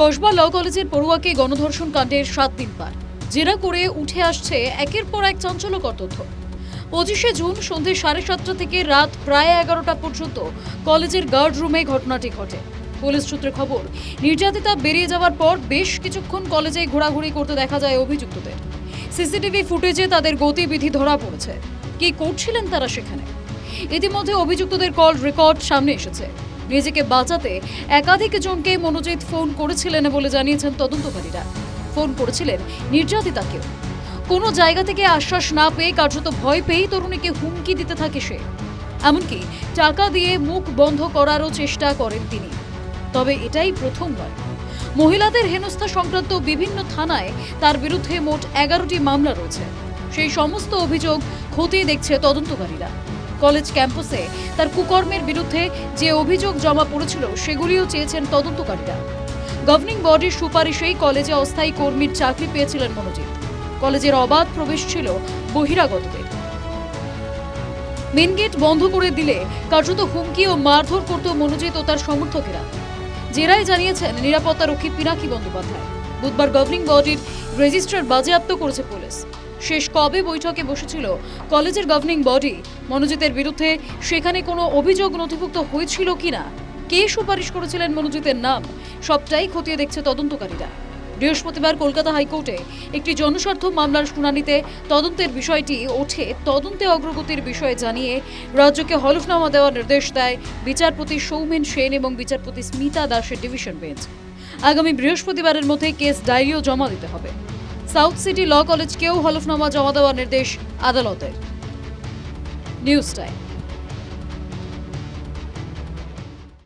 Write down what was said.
কসবা ল কলেজের পড়ুয়াকে গণধর্ষণ কাণ্ডের সাত দিন পার। জেরা করে উঠে আসছে একের পর এক চাঞ্চল্যকর তথ্য। পঁচিশে জুন সন্ধে সাড়ে সাতটা থেকে রাত প্রায় এগারোটা পর্যন্ত কলেজের গার্ড রুমে ঘটনাটি ঘটে। পুলিশ সূত্রে খবর, নির্যাতিতা বেরিয়ে যাওয়ার পর বেশ কিছুক্ষণ কলেজে ঘোরাঘুরি করতে দেখা যায় অভিযুক্তদের। সিসিটিভি ফুটেজে তাদের গতিবিধি ধরা পড়েছে। কি করছিলেন তারা সেখানে? ইতিমধ্যে অভিযুক্তদের কল রেকর্ড সামনে এসেছে। নিজেকে বাঁচাতে একাধিক জনকে মনোজিৎ ফোন করেছিলেন বলে জানিয়েছেন তদন্তকারীরা। ফোন করেছিলেন নির্যাতিতাকেও। কোনো জায়গা থেকে আশ্বাস না পেয়ে কার্যত ভয় পেয়েই তরুণীকে হুমকি দিতে থাকে সে। এমনকি টাকা দিয়ে মুখ বন্ধ করারও চেষ্টা করেন তিনি। তবে এটাই প্রথম নয় মহিলাদের হেনস্থা সংক্রান্ত বিভিন্ন থানায় তার বিরুদ্ধে মোট এগারোটি মামলা রয়েছে। সেই সমস্ত অভিযোগ খতিয়ে দেখছে তদন্তকারীরা। কলেজ ক্যাম্পাসে। তার কুকর্মের বিরুদ্ধে যে অভিযোগ জমা পড়েছিল, সেগুলিও চেয়েছেন তদন্তকারীরা। গভর্নিং বডির সুপারিশেই কলেজে অস্থায়ী কর্মীর চাকরি পেয়েছিলেন মনোজিৎ। কলেজের অবাধ প্রবেশ ছিল বহিরাগতদের। মেন গেট বন্ধ করে দিলে কার্যত হুমকি ও মারধর করত মনোজিৎ ও তার সমর্থকেরা। জেরায় জানিয়েছেন নিরাপত্তা রক্ষী পিনাকি বন্দ্যোপাধ্যায়। বুধবার গভর্নিং বডির রেজিস্ট্রার বাজেয়াপ্ত করেছে পুলিশ। শেষ কবে বৈঠকে বসেছিল কলেজের গভর্নিং বডি মনোজিতের বিরুদ্ধে সেখানে কোনো অভিযোগ নথিভুক্ত হয়েছিল কিনা? কে সুপারিশ করেছিলেন মনোজিতের নাম? সবটাই খতিয়ে দেখছে তদন্তকারীরা। বৃহস্পতিবার কলকাতা হাইকোর্টে একটি জনস্বার্থ মামলার শুনানিতে তদন্তের বিষয়টি ওঠে। তদন্তে অগ্রগতির বিষয়ে জানিয়ে রাজ্যকে হলফনামা দেওয়ার নির্দেশ দেয় বিচারপতি সৌমেন সেন এবং বিচারপতি স্মিতা দাসের ডিভিশন বেঞ্চ। আগামী বৃহস্পতিবারের মধ্যে কেস ডায়েরিও জমা দিতে হবে। সাউথ সিটি ল কলেজকেও হলফনামা জমা দেওয়ার নির্দেশ আদালতের। News time.